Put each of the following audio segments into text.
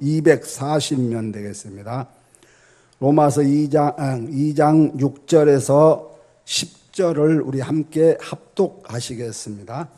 240면 되겠습니다. 로마서 2장, 2장 6절에서 10절을 우리 함께 합독하시겠습니다.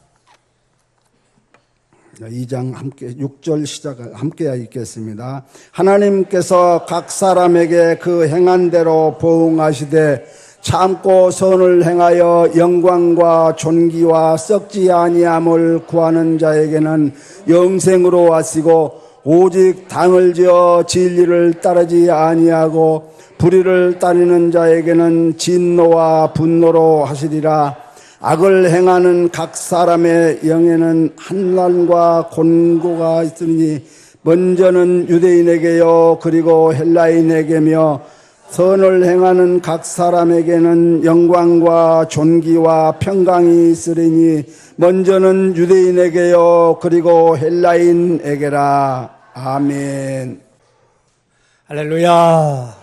2장 함께 6절 시작 함께 읽겠습니다. 하나님께서 각 사람에게 그 행한 대로 보응하시되 참고 선을 행하여 영광과 존귀와 썩지 아니함을 구하는 자에게는 영생으로 하시고 오직 당을 지어 진리를 따르지 아니하고 불의를 따르는 자에게는 진노와 분노로 하시리라. 악을 행하는 각 사람의 영에는 한란과 곤고가 있으니 먼저는 유대인에게요 그리고 헬라인에게며 선을 행하는 각 사람에게는 영광과 존귀와 평강이 있으리니 먼저는 유대인에게요 그리고 헬라인에게라 아멘. 할렐루야.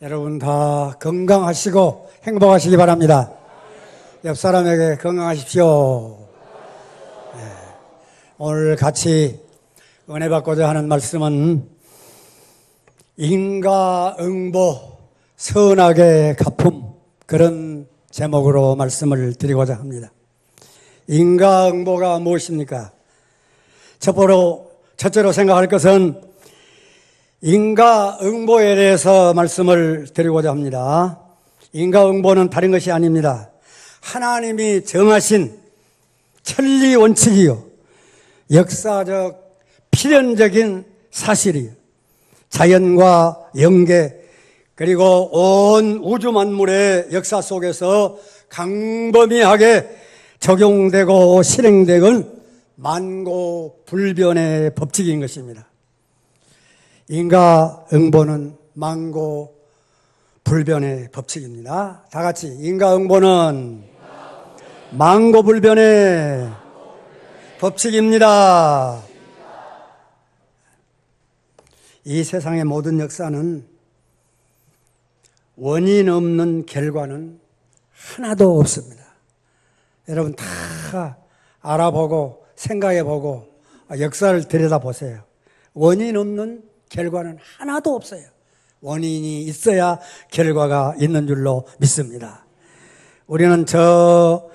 여러분 다 건강하시고 행복하시기 바랍니다. 옆 사람에게 건강하십시오. 네. 오늘 같이 은혜 받고자 하는 말씀은 인가응보 선악의 가품 그런 제목으로 말씀을 드리고자 합니다. 인가응보가 무엇입니까? 첫째로, 첫째로 생각할 것은 인가응보에 대해서 말씀을 드리고자 합니다. 인가응보는 다른 것이 아닙니다. 하나님이 정하신 천리 원칙이요. 역사적 필연적인 사실이요. 자연과 영계 그리고 온 우주 만물의 역사 속에서 강범위하게 적용되고 실행되건 만고 불변의 법칙인 것입니다. 인가응보는 만고 불변의 법칙입니다. 다 같이 인가응보는 만고 불변의 법칙입니다. 이 세상의 모든 역사는 원인 없는 결과는 하나도 없습니다. 여러분 다 알아보고 생각해보고 역사를 들여다보세요. 원인 없는 결과는 하나도 없어요. 원인이 있어야 결과가 있는 줄로 믿습니다. 우리는 저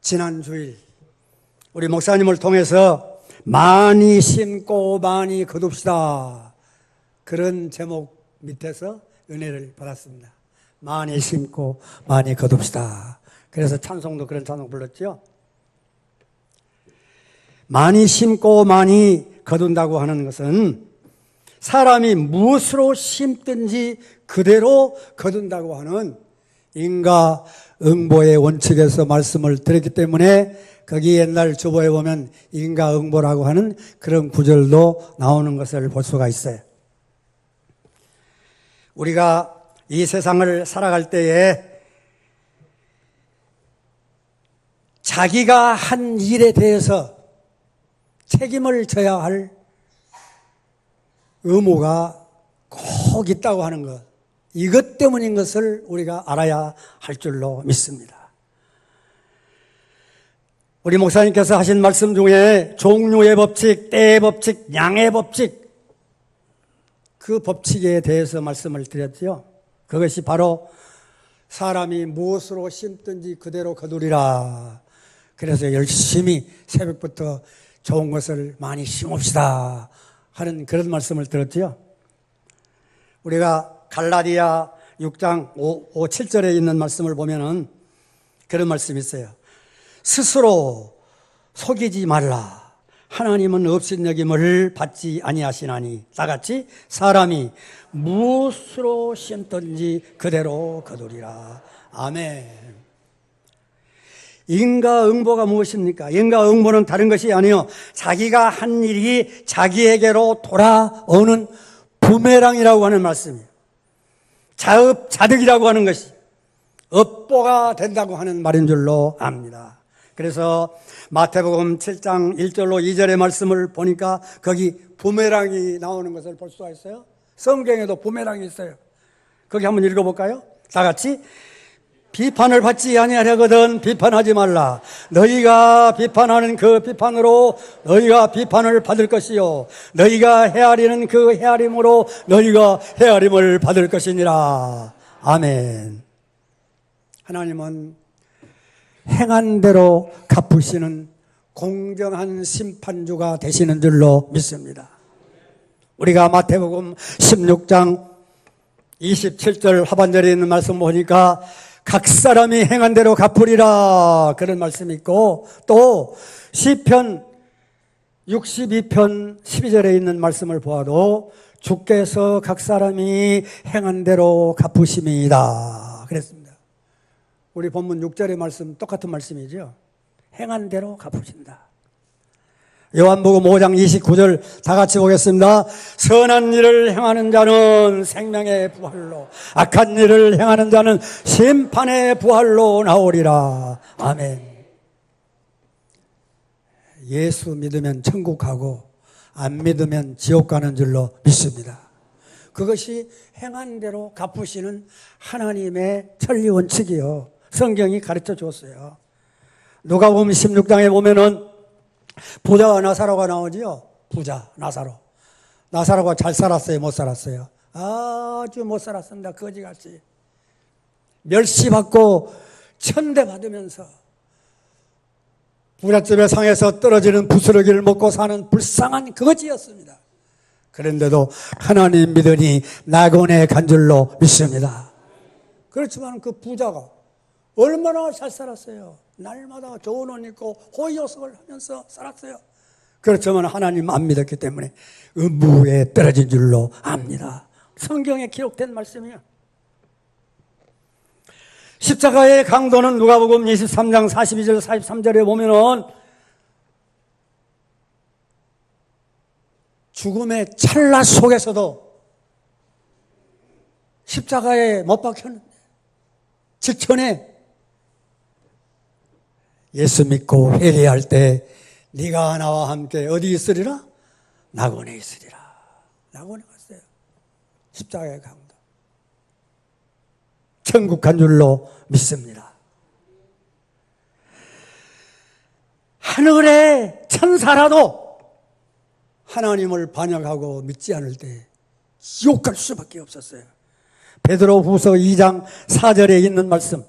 지난 주일 우리 목사님을 통해서 많이 심고 많이 거둡시다. 그런 제목 밑에서 은혜를 받았습니다. 많이 심고 많이 거둡시다. 그래서 찬송도 그런 찬송 불렀죠. 많이 심고 많이 거둔다고 하는 것은 사람이 무엇으로 심든지 그대로 거둔다고 하는 인가 응보의 원칙에서 말씀을 드렸기 때문에 거기 옛날 주보에 보면 인가 응보라고 하는 그런 구절도 나오는 것을 볼 수가 있어요. 우리가 이 세상을 살아갈 때에 자기가 한 일에 대해서 책임을 져야 할 의무가 꼭 있다고 하는 것. 이것 때문인 것을 우리가 알아야 할 줄로 믿습니다. 우리 목사님께서 하신 말씀 중에 종류의 법칙, 때의 법칙, 양의 법칙, 그 법칙에 대해서 말씀을 드렸죠. 그것이 바로 사람이 무엇으로 심든지 그대로 거두리라. 그래서 열심히 새벽부터 좋은 것을 많이 심읍시다. 하는 그런 말씀을 들었지요. 우리가 갈라디아 6장 5, 5 7절에 있는 말씀을 보면은 그런 말씀이 있어요. 스스로 속이지 말라. 하나님은 업신여김을 받지 아니하시나니 다같이 사람이 무엇으로 심든지 그대로 거두리라. 아멘. 인가응보가 무엇입니까? 인가응보는 다른 것이 아니요. 자기가 한 일이 자기에게로 돌아오는 부메랑이라고 하는 말씀이에요. 자업자득이라고 하는 것이 업보가 된다고 하는 말인 줄로 압니다. 그래서 마태복음 7장 1절로 2절의 말씀을 보니까 거기 부메랑이 나오는 것을 볼 수가 있어요. 성경에도 부메랑이 있어요. 거기 한번 읽어볼까요? 다 같이 비판을 받지 아니하려거든 비판하지 말라. 너희가 비판하는 그 비판으로 너희가 비판을 받을 것이요. 너희가 헤아리는 그 헤아림으로 너희가 헤아림을 받을 것이니라. 아멘. 하나님은 행한 대로 갚으시는 공정한 심판주가 되시는 줄로 믿습니다. 우리가 마태복음 16장 27절 하반절에 있는 말씀 보니까 각 사람이 행한 대로 갚으리라 그런 말씀이 있고 또 시편 62편 12절에 있는 말씀을 보아도 주께서 각 사람이 행한 대로 갚으심이다 그랬습니다. 우리 본문 6절의 말씀 똑같은 말씀이죠. 행한 대로 갚으신다. 요한복음 5장 29절 다 같이 보겠습니다. 선한 일을 행하는 자는 생명의 부활로, 악한 일을 행하는 자는 심판의 부활로 나오리라. 아멘. 예수 믿으면 천국 가고 안 믿으면 지옥 가는 줄로 믿습니다. 그것이 행한 대로 갚으시는 하나님의 천리 원칙이요. 성경이 가르쳐 줬어요. 누가복음 16장에 보면은 부자와 나사로가 나오지요. 부자 나사로. 나사로가 잘 살았어요, 못 살았어요. 아주 못 살았습니다. 거지같이 멸시받고 천대 받으면서 부잣집의 상에서 떨어지는 부스러기를 먹고 사는 불쌍한 거지였습니다. 그런데도 하나님 믿으니 낙원에 간 줄로 믿습니다. 그렇지만 그 부자가 얼마나 잘 살았어요. 날마다 좋은 옷 입고 호의호석을 하면서 살았어요. 그렇지만 하나님 안 믿었기 때문에 음부에 떨어진 줄로 압니다. 성경에 기록된 말씀이에요. 십자가의 강도는 누가복음 23장 42절 43절에 보면은 죽음의 찰나 속에서도 십자가에 못 박혔는데 직전에 예수 믿고 회개할 때 네가 나와 함께 어디 있으리라? 낙원에 있으리라. 낙원에 갔어요. 십자가의 강도. 천국 간 줄로 믿습니다. 하늘의 천사라도 하나님을 반역하고 믿지 않을 때 지옥 갈 수밖에 없었어요. 베드로 후서 2장 4절에 있는 말씀.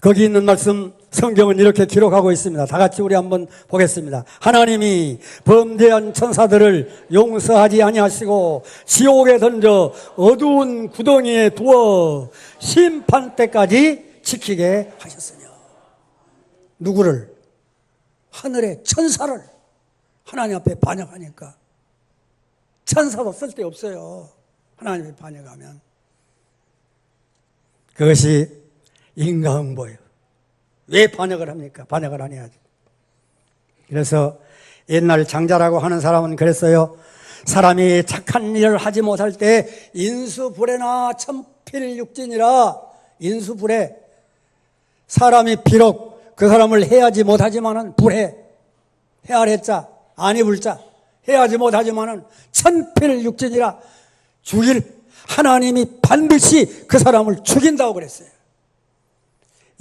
거기 있는 말씀 성경은 이렇게 기록하고 있습니다. 다 같이 우리 한번 보겠습니다. 하나님이 범죄한 천사들을 용서하지 아니하시고 지옥에 던져 어두운 구덩이에 두어 심판 때까지 지키게 하셨으며 누구를 하늘의 천사를 하나님 앞에 반역하니까 천사도 쓸데 없어요. 하나님 앞에 반역하면 그것이 인과응보예요. 왜 반역을 합니까? 반역을 안 해야지. 그래서 옛날 장자라고 하는 사람은 그랬어요. 사람이 착한 일을 하지 못할 때 인수불해나 천필육진이라 인수불해 사람이 비록 그 사람을 해야지 못하지만은 불해 해야랬자 아니 불자 해야지 못하지만은 천필육진이라 죽일 하나님이 반드시 그 사람을 죽인다고 그랬어요.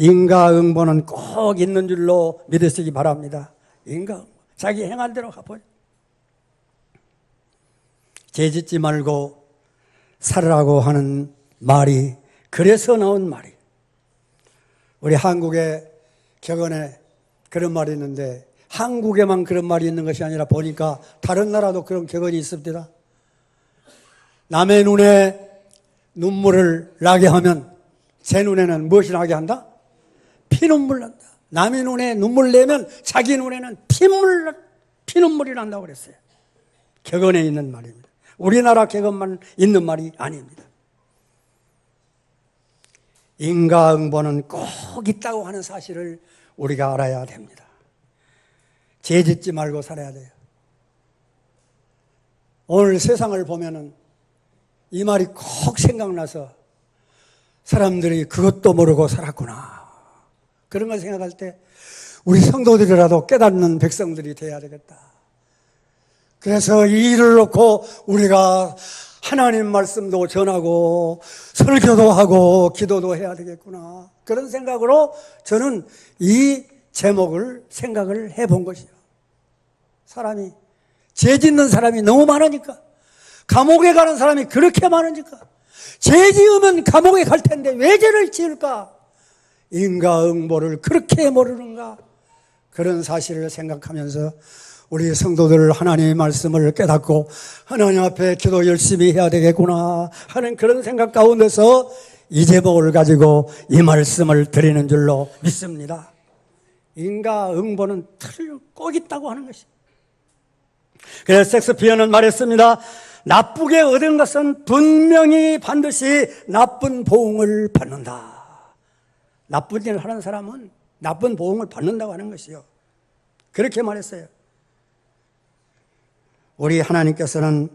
인과응보는 꼭 있는 줄로 믿으시기 바랍니다. 인과 자기 행한 대로 갚아요. 죄짓지 말고 살으라고 하는 말이 그래서 나온 말이. 우리 한국의 격언에 그런 말이 있는데 한국에만 그런 말이 있는 것이 아니라 보니까 다른 나라도 그런 격언이 있습니다. 남의 눈에 눈물을 나게 하면 제 눈에는 무엇이 나게 한다? 피눈물 난다. 남의 눈에 눈물 내면 자기 눈에는 피물, 피눈물이 난다고 그랬어요. 격언에 있는 말입니다. 우리나라 격언만 있는 말이 아닙니다. 인과응보는 꼭 있다고 하는 사실을 우리가 알아야 됩니다. 죄 짓지 말고 살아야 돼요. 오늘 세상을 보면은 이 말이 꼭 생각나서 사람들이 그것도 모르고 살았구나. 그런 걸 생각할 때 우리 성도들이라도 깨닫는 백성들이 돼야 되겠다. 그래서 이 일을 놓고 우리가 하나님 말씀도 전하고 설교도 하고 기도도 해야 되겠구나. 그런 생각으로 저는 이 제목을 생각을 해본 것이요. 사람이 죄 짓는 사람이 너무 많으니까 감옥에 가는 사람이 그렇게 많으니까 죄 지으면 감옥에 갈 텐데 왜 죄를 지을까? 인과응보를 그렇게 모르는가? 그런 사실을 생각하면서 우리 성도들 하나님의 말씀을 깨닫고 하나님 앞에 기도 열심히 해야 되겠구나 하는 그런 생각 가운데서 이 제목을 가지고 이 말씀을 드리는 줄로 믿습니다. 인과응보는 틀꼭 있다고 하는 것이. 그래서 섹스피어는 말했습니다. 나쁘게 얻은 것은 분명히 반드시 나쁜 보응을 받는다. 나쁜 일을 하는 사람은 나쁜 보응을 받는다고 하는 것이요. 그렇게 말했어요. 우리 하나님께서는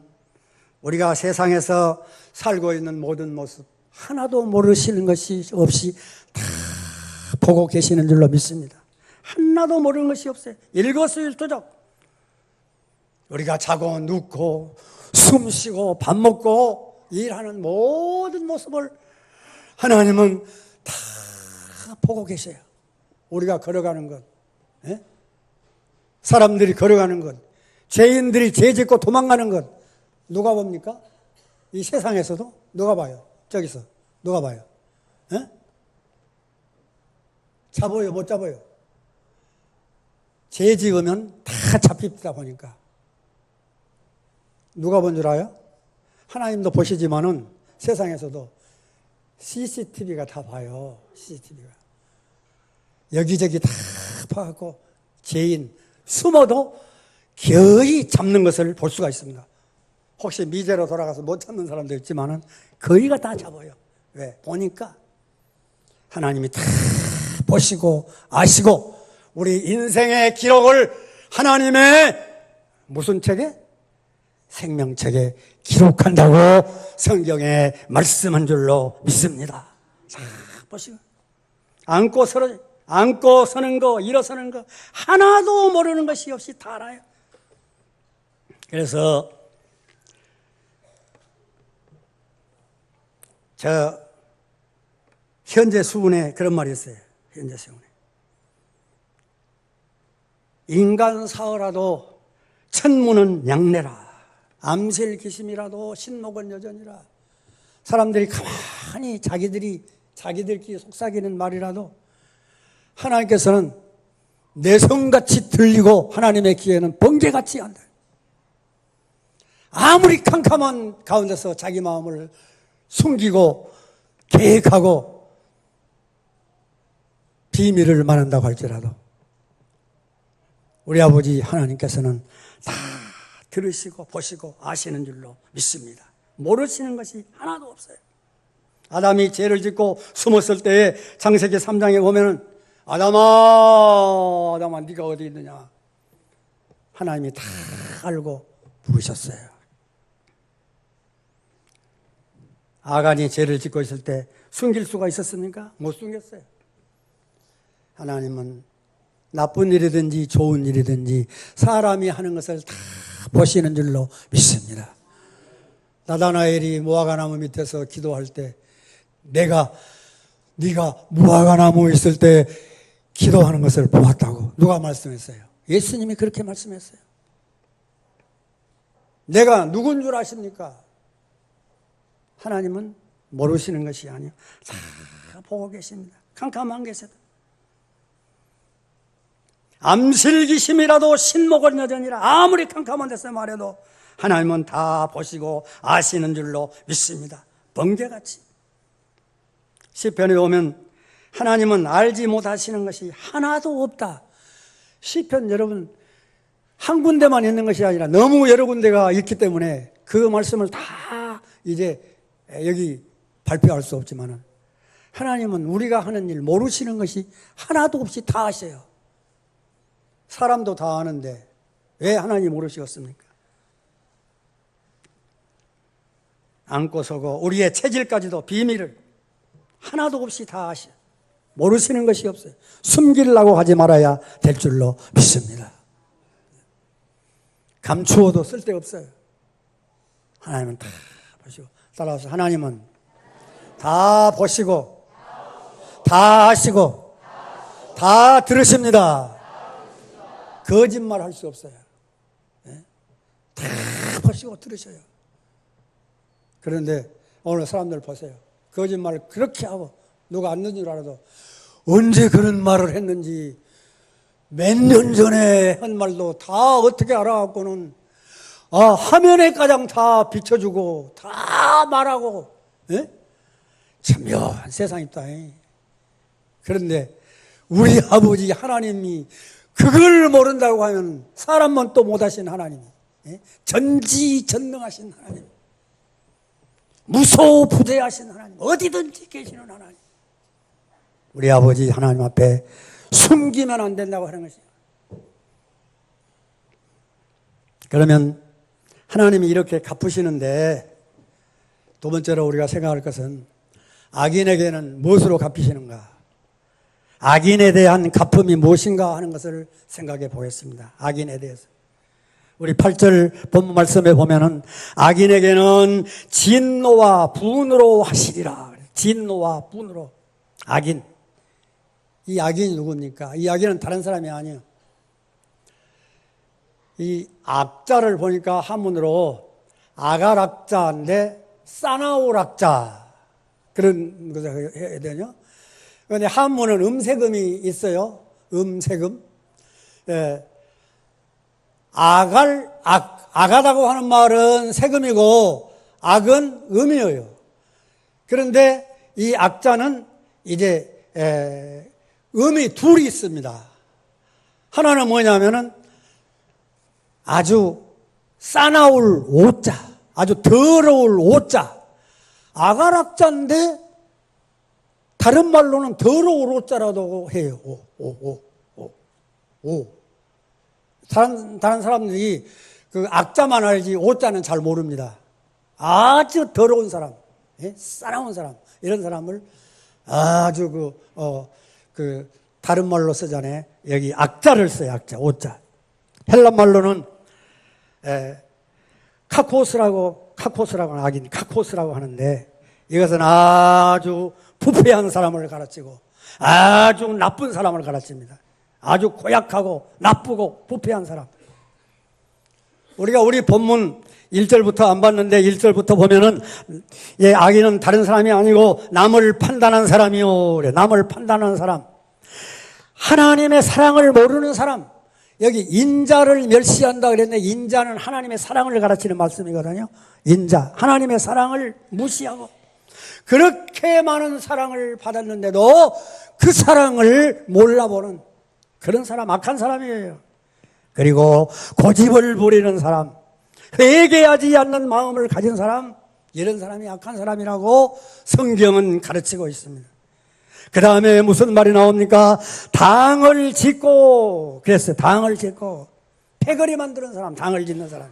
우리가 세상에서 살고 있는 모든 모습 하나도 모르시는 것이 없이 다 보고 계시는 줄로 믿습니다. 하나도 모르는 것이 없어요. 일거수일투족. 우리가 자고 눕고 숨 쉬고 밥 먹고 일하는 모든 모습을 하나님은 다 보고 계세요. 우리가 걸어가는 것, 예? 사람들이 걸어가는 것, 죄인들이 죄 짓고 도망가는 것, 누가 봅니까? 이 세상에서도 누가 봐요? 저기서 누가 봐요? 예? 잡아요, 못 잡아요? 죄 지으면 다 잡힙니다 보니까. 누가 본줄 알아요? 하나님도 보시지만은 세상에서도 CCTV가 다 봐요. CCTV가. 여기저기 다 파갖고 죄인 숨어도 거의 잡는 것을 볼 수가 있습니다. 혹시 미제로 돌아가서 못 잡는 사람도 있지만은 거의가 다 잡아요. 왜? 보니까 하나님이 다 보시고 아시고 우리 인생의 기록을 하나님의 무슨 책에? 생명책에 기록한다고 성경에 말씀한 줄로 믿습니다. 자, 보시고. 앉고 서는, 앉고 서는 거, 일어서는 거, 하나도 모르는 것이 없이 다 알아요. 그래서, 저, 현재 수훈에 그런 말이 있어요. 현재 수훈에. 인간 사어라도 천문은 양내라. 암실 기심이라도 신목은 여전이라. 사람들이 가만히 자기들이 자기들끼리 속삭이는 말이라도 하나님께서는 내성같이 들리고 하나님의 귀에는 번개같이 한다. 아무리 캄캄한 가운데서 자기 마음을 숨기고 계획하고 비밀을 말한다고 할지라도 우리 아버지 하나님께서는 다 들으시고 보시고 아시는 줄로 믿습니다. 모르시는 것이 하나도 없어요. 아담이 죄를 짓고 숨었을 때에 창세기 3장에 보면은 아담아, 아담아, 네가 어디 있느냐? 하나님이 다 알고 부르셨어요. 아간이 죄를 짓고 있을 때 숨길 수가 있었습니까? 못 숨겼어요. 하나님은 나쁜 일이든지 좋은 일이든지 사람이 하는 것을 다 보시는 줄로 믿습니다. 나다나엘이 무화과 나무 밑에서 기도할 때 내가 네가 무화과 나무 있을 때 기도하는 것을 보았다고 누가 말씀했어요? 예수님이 그렇게 말씀했어요. 내가 누군 줄 아십니까? 하나님은 모르시는 것이 아니요. 다 보고 계십니다. 캄캄한 계세다. 암실기심이라도 신목을 여전이라 아무리 캄캄한 데서 말해도 하나님은 다 보시고 아시는 줄로 믿습니다. 번개같이. 시편에 보면 하나님은 알지 못하시는 것이 하나도 없다. 시편 여러분 한 군데만 있는 것이 아니라 너무 여러 군데가 있기 때문에 그 말씀을 다 이제 여기 발표할 수 없지만은 하나님은 우리가 하는 일 모르시는 것이 하나도 없이 다 아셔요. 사람도 다 아는데 왜 하나님 모르시겠습니까? 안고 서고 우리의 체질까지도 비밀을 하나도 없이 다 아셔. 모르시는 것이 없어요. 숨기려고 하지 말아야 될 줄로 믿습니다. 감추어도 쓸데없어요. 하나님은 다 보시고 따라서 하나님은 다 보시고 다 하시고 다 들으십니다. 거짓말 할 수 없어요. 예? 다 보시고 들으셔요. 그런데 오늘 사람들 보세요. 거짓말을 그렇게 하고 누가 안 듣는 줄 알아도 언제 그런 말을 했는지 몇 년 전에 한 말도 다 어떻게 알아갖고는 아, 화면에 가장 다 비춰주고 다 말하고 예? 참 묘한 세상이다. 예. 그런데 우리 아버지 하나님이 그걸 모른다고 하면 사람만 또 못하신 하나님, 예? 전지전능하신 하나님, 무소부대하신 하나님, 어디든지 계시는 하나님. 우리 아버지 하나님 앞에 숨기면 안 된다고 하는 것이에요. 그러면 하나님이 이렇게 갚으시는데 두 번째로 우리가 생각할 것은 악인에게는 무엇으로 갚으시는가? 악인에 대한 갚음이 무엇인가 하는 것을 생각해 보겠습니다. 악인에 대해서. 우리 8절 본문 말씀에 보면은 악인에게는 진노와 분으로 하시리라. 진노와 분으로. 악인. 이 악인이 누굽니까? 이 악인은 다른 사람이 아니에요. 이 악자를 보니까 한문으로 아가락자인데 싸나오락자 그런 것을 해야 되냐? 그런데 한문은 음세금이 있어요. 음세금. 예. 아갈, 악, 아가다고 하는 말은 세금이고 악은 음이에요. 그런데 이 악자는 이제 에, 음이 둘이 있습니다. 하나는 뭐냐면은 아주 싸나울 오자, 아주 더러울 오자, 아가락자인데 다른 말로는 더러울 오자라고 해요. 오, 오, 오, 오, 오. 다른, 다른 사람들이 그 악자만 알지 오자는 잘 모릅니다. 아주 더러운 사람, 예? 싸나운 사람, 이런 사람을 아주 그, 어, 그, 다른 말로 쓰잖아요. 여기 악자를 써요, 악자, 오자. 헬란 말로는 에, 카코스라고 카코스라고 악인 카코스라고 하는데 이것은 아주 부패한 사람을 가르치고 아주 나쁜 사람을 가르칩니다. 아주 고약하고 나쁘고 부패한 사람. 우리가 우리 본문 1절부터 안 봤는데 1절부터 보면은 예, 악인은 다른 사람이 아니고 남을 판단한 사람이요. 그래. 남을 판단하는 사람. 하나님의 사랑을 모르는 사람. 여기 인자를 멸시한다 그랬는데 인자는 하나님의 사랑을 가르치는 말씀이거든요. 인자. 하나님의 사랑을 무시하고 그렇게 많은 사랑을 받았는데도 그 사랑을 몰라보는 그런 사람, 악한 사람이에요. 그리고 고집을 부리는 사람, 회개하지 않는 마음을 가진 사람, 이런 사람이 악한 사람이라고 성경은 가르치고 있습니다. 그 다음에 무슨 말이 나옵니까? 당을 짓고, 그랬어요. 당을 짓고. 패거리 만드는 사람, 당을 짓는 사람.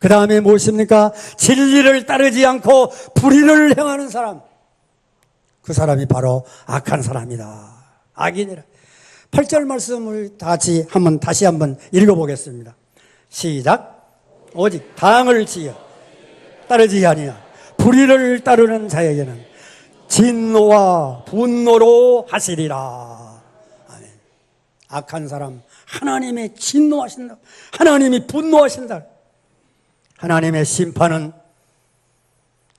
그 다음에 무엇입니까? 진리를 따르지 않고 불의를 행하는 사람. 그 사람이 바로 악한 사람이다. 악인이라. 8절 말씀을 다 같이 한번 다시 한번 읽어보겠습니다. 시작. 오직 당을 지어 따르지 아니야. 불의를 따르는 자에게는 진노와 분노로 하시리라. 아멘. 악한 사람 하나님의 진노하신다. 하나님이 분노하신다. 하나님의 심판은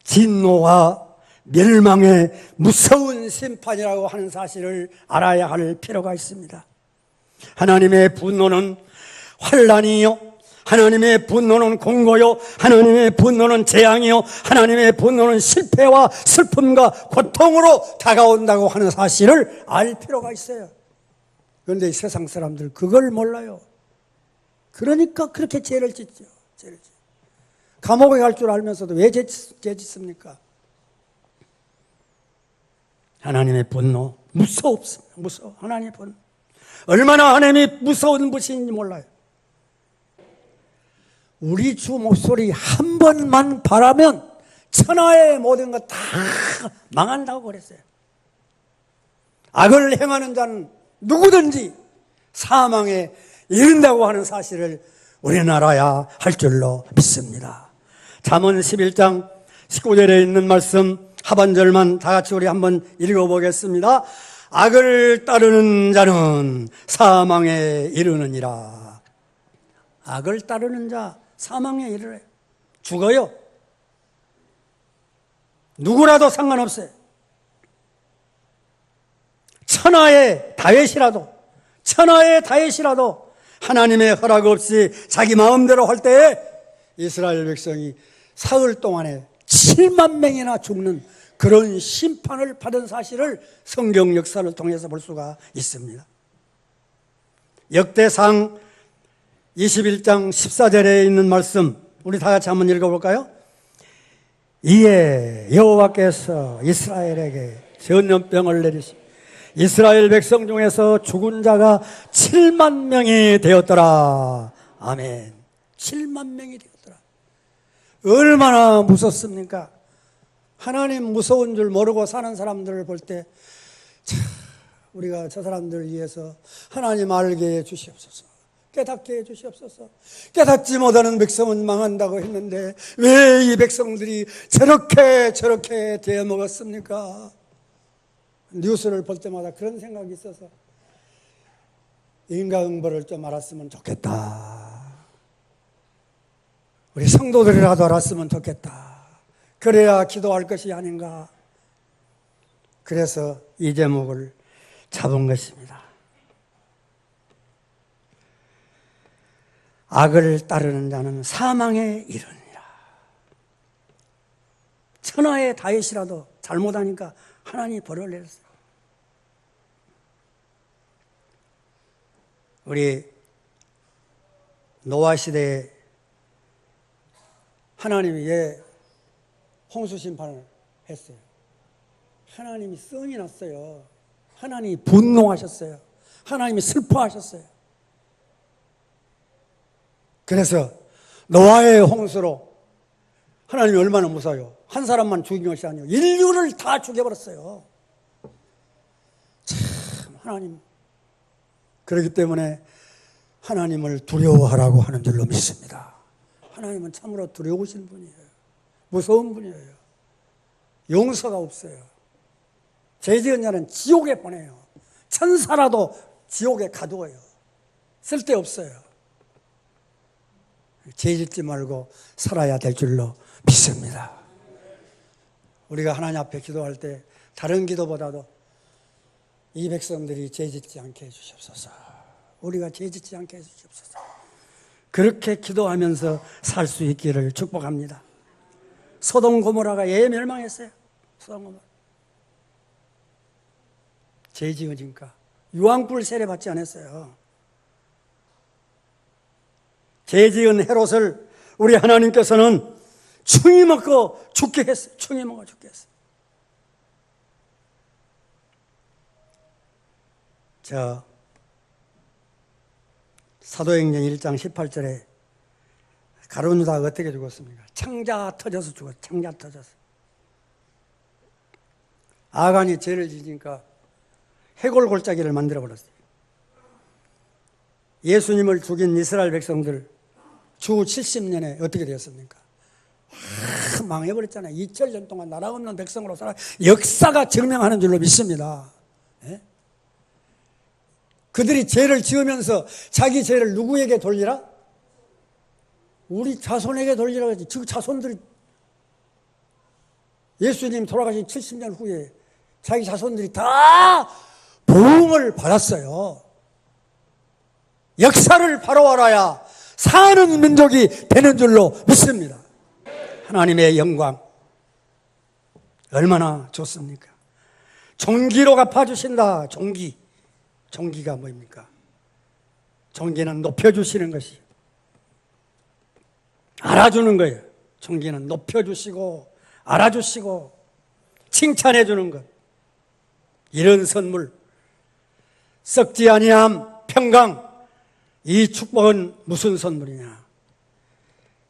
진노와 멸망의 무서운 심판이라고 하는 사실을 알아야 할 필요가 있습니다. 하나님의 분노는 환란이요. 하나님의 분노는 공고요. 하나님의 분노는 재앙이요. 하나님의 분노는 실패와 슬픔과 고통으로 다가온다고 하는 사실을 알 필요가 있어요. 그런데 이 세상 사람들 그걸 몰라요. 그러니까 그렇게 죄를 짓죠. 죄를 짓죠. 감옥에 갈 줄 알면서도 왜 죄, 죄 짓습니까? 하나님의 분노 무서웠습니다. 무서워. 하나님의 분노. 얼마나 하나님이 무서운 분인지 몰라요. 우리 주 목소리 한 번만 바라면 천하의 모든 것 다 망한다고 그랬어요. 악을 행하는 자는 누구든지 사망에 이른다고 하는 사실을 우리는 알아야 할 줄로 믿습니다. 잠언 11장 19절에 있는 말씀 하반절만 다 같이 우리 한번 읽어보겠습니다. 악을 따르는 자는 사망에 이르느니라. 악을 따르는 자 사망에 이르래. 죽어요. 누구라도 상관없어요. 천하의 다윗이라도 천하의 다윗이라도 하나님의 허락 없이 자기 마음대로 할 때에 이스라엘 백성이 사흘 동안에 7만 명이나 죽는 그런 심판을 받은 사실을 성경 역사를 통해서 볼 수가 있습니다. 역대상 21장 14절에 있는 말씀 우리 다 같이 한번 읽어볼까요? 이에 여호와께서 이스라엘에게 전염병을 내리시 이스라엘 백성 중에서 죽은 자가 7만 명이 되었더라. 아멘. 7만 명이 되었더라. 얼마나 무섭습니까? 하나님 무서운 줄 모르고 사는 사람들을 볼 때, 참, 우리가 저 사람들을 위해서 하나님 알게 해 주시옵소서. 깨닫게 해 주시옵소서. 깨닫지 못하는 백성은 망한다고 했는데, 왜 이 백성들이 저렇게 저렇게 되어 먹었습니까? 뉴스를 볼 때마다 그런 생각이 있어서, 인과응보를 좀 알았으면 좋겠다. 우리 성도들이라도 알았으면 좋겠다. 그래야 기도할 것이 아닌가. 그래서 이 제목을 잡은 것입니다. 악을 따르는 자는 사망에 이르니라. 천하의 다윗이라도 잘못하니까 하나님이 벌을 내렸어요. 우리 노아 시대에 하나님이 왜 홍수 심판을 했어요? 하나님이 성이 났어요. 하나님이 분노하셨어요. 하나님이 슬퍼하셨어요. 그래서 노아의 홍수로 하나님이 얼마나 무서워요. 한 사람만 죽인 것이 아니고 인류를 다 죽여버렸어요. 참 하나님 그렇기 때문에 하나님을 두려워하라고 하는 줄로 믿습니다. 하나님은 참으로 두려우신 분이에요. 무서운 분이에요. 용서가 없어요. 죄 지은 자는 지옥에 보내요. 천사라도 지옥에 가두어요. 쓸데없어요. 죄 짓지 말고 살아야 될 줄로 믿습니다. 우리가 하나님 앞에 기도할 때 다른 기도보다도 이 백성들이 죄 짓지 않게 해주시옵소서. 우리가 죄 짓지 않게 해주시옵소서. 그렇게 기도하면서 살 수 있기를 축복합니다. 소동 고모라가 예 멸망했어요. 소동 고모라. 죄 지어지니까 유황불 세례 받지 않았어요. 죄 지은 헤롯을 우리 하나님께서는 충이 먹고 죽게 했어요. 충이 먹어 죽게 했어요. 저 사도행전 1장 18절에 가룟 유다가 어떻게 죽었습니까? 창자 터져서 죽었어. 창자 터져서. 아간이 죄를 지니까 해골 골짜기를 만들어 버렸어요. 예수님을 죽인 이스라엘 백성들 주 70년에 어떻게 되었습니까? 아, 망해버렸잖아요. 2000년 동안 나라 없는 백성으로 살아 역사가 증명하는 줄로 믿습니다. 예? 그들이 죄를 지으면서 자기 죄를 누구에게 돌리라? 우리 자손에게 돌리라 그러지. 즉 자손들이 예수님 돌아가신 70년 후에 자기 자손들이 다 보응을 받았어요. 역사를 바로 알아야 사는 민족이 되는 줄로 믿습니다. 하나님의 영광 얼마나 좋습니까? 종기로 갚아주신다. 종기. 종기가 뭐입니까? 종기는 높여주시는 것이 알아주는 거예요. 종기는 높여주시고 알아주시고 칭찬해 주는 것. 이런 선물 썩지 아니함 평강 이 축복은 무슨 선물이냐?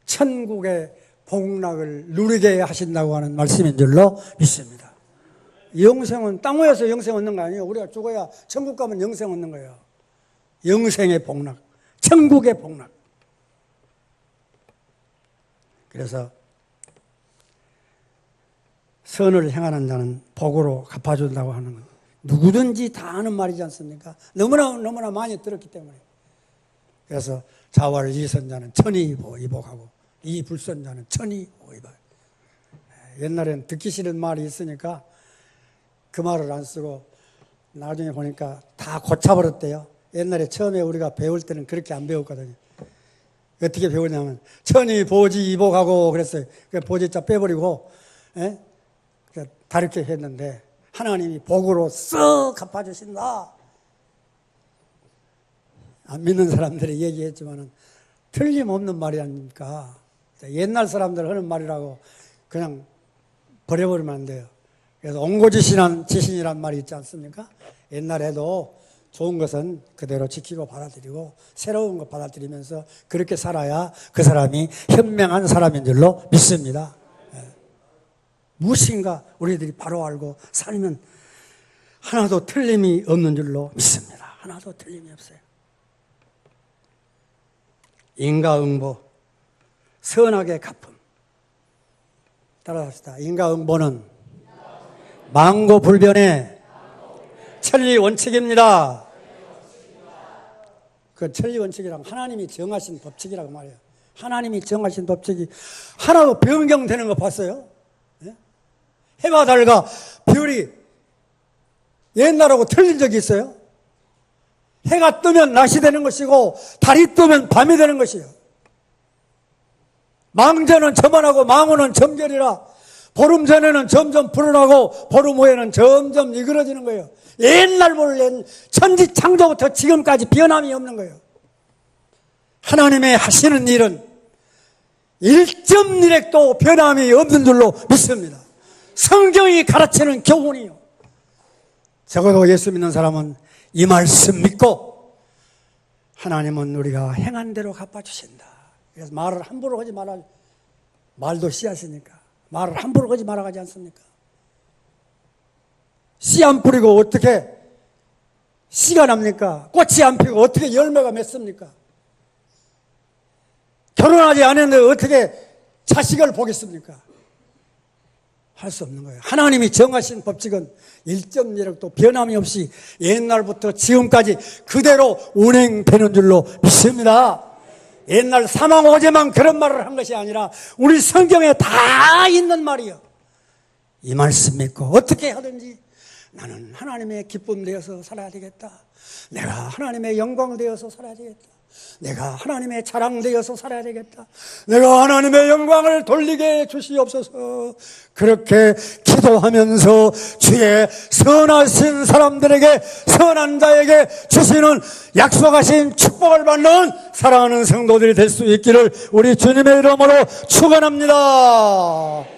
천국의 복락을 누리게 하신다고 하는 말씀인 줄로 믿습니다. 영생은 땅 위에서 영생 얻는 거 아니에요. 우리가 죽어야 천국 가면 영생 얻는 거예요. 영생의 복락, 천국의 복락. 그래서 선을 행하는 자는 복으로 갚아준다고 하는 건 누구든지 다 아는 말이지 않습니까? 너무나 너무나 많이 들었기 때문에 그래서 자월 이선자는 천이 이복하고 이 불선자는 천이 이복. 옛날엔 듣기 싫은 말이 있으니까 그 말을 안 쓰고 나중에 보니까 다 고쳐버렸대요. 옛날에 처음에 우리가 배울 때는 그렇게 안 배웠거든요. 어떻게 배우냐면 천이 보지 이복하고 그랬어요. 그 보지자 빼버리고 예? 그 다르게 했는데 하나님이 복으로 쓱 갚아주신다. 안 믿는 사람들이 얘기했지만은 틀림없는 말이 아닙니까? 옛날 사람들 하는 말이라고 그냥 버려버리면 안 돼요. 그래서 옹고지신한 지신이란 말이 있지 않습니까? 옛날에도 좋은 것은 그대로 지키고 받아들이고 새로운 것 받아들이면서 그렇게 살아야 그 사람이 현명한 사람인 줄로 믿습니다. 예. 무엇인가 우리들이 바로 알고 살면 하나도 틀림이 없는 줄로 믿습니다. 하나도 틀림이 없어요. 인가응보, 선하게 갚음. 따라합시다. 인가응보는 망고 불변의 천리 원칙입니다. 그 천리 원칙이란 하나님이 정하신 법칙이라고 말해요. 하나님이 정하신 법칙이 하나도 변경되는 거 봤어요? 예? 해와 달과 별이 옛날하고 틀린 적이 있어요? 해가 뜨면 낮이 되는 것이고 달이 뜨면 밤이 되는 것이에요. 망전은 저만하고 망우는 점결이라 보름 전에는 점점 불어나고 보름 후에는 점점 이그러지는 거예요. 옛날 본래 천지 창조부터 지금까지 변함이 없는 거예요. 하나님의 하시는 일은 일점일액도 변함이 없는 줄로 믿습니다. 성경이 가르치는 교훈이요. 적어도 예수 믿는 사람은 이 말씀 믿고 하나님은 우리가 행한 대로 갚아주신다. 그래서 말을 함부로 하지 말아. 말도 씨앗이니까. 말을 함부로 하지 말아 가지 않습니까? 씨 안 뿌리고 어떻게 씨가 납니까? 꽃이 안 피고 어떻게 열매가 맺습니까? 결혼하지 않았는데 어떻게 자식을 보겠습니까? 할 수 없는 거예요. 하나님이 정하신 법칙은 일점일력도 변함이 없이 옛날부터 지금까지 그대로 운행되는 줄로 믿습니다. 옛날 사망 오제만 그런 말을 한 것이 아니라 우리 성경에 다 있는 말이요. 이 말씀 믿고 어떻게 하든지 나는 하나님의 기쁨 되어서 살아야 되겠다. 내가 하나님의 영광 되어서 살아야 되겠다. 내가 하나님의 자랑 되어서 살아야 되겠다. 내가 하나님의 영광을 돌리게 해 주시옵소서. 그렇게 기도하면서 주의 선하신 사람들에게 선한 자에게 주시는 약속하신 축복을 받는 사랑하는 성도들이 될 수 있기를 우리 주님의 이름으로 축원합니다.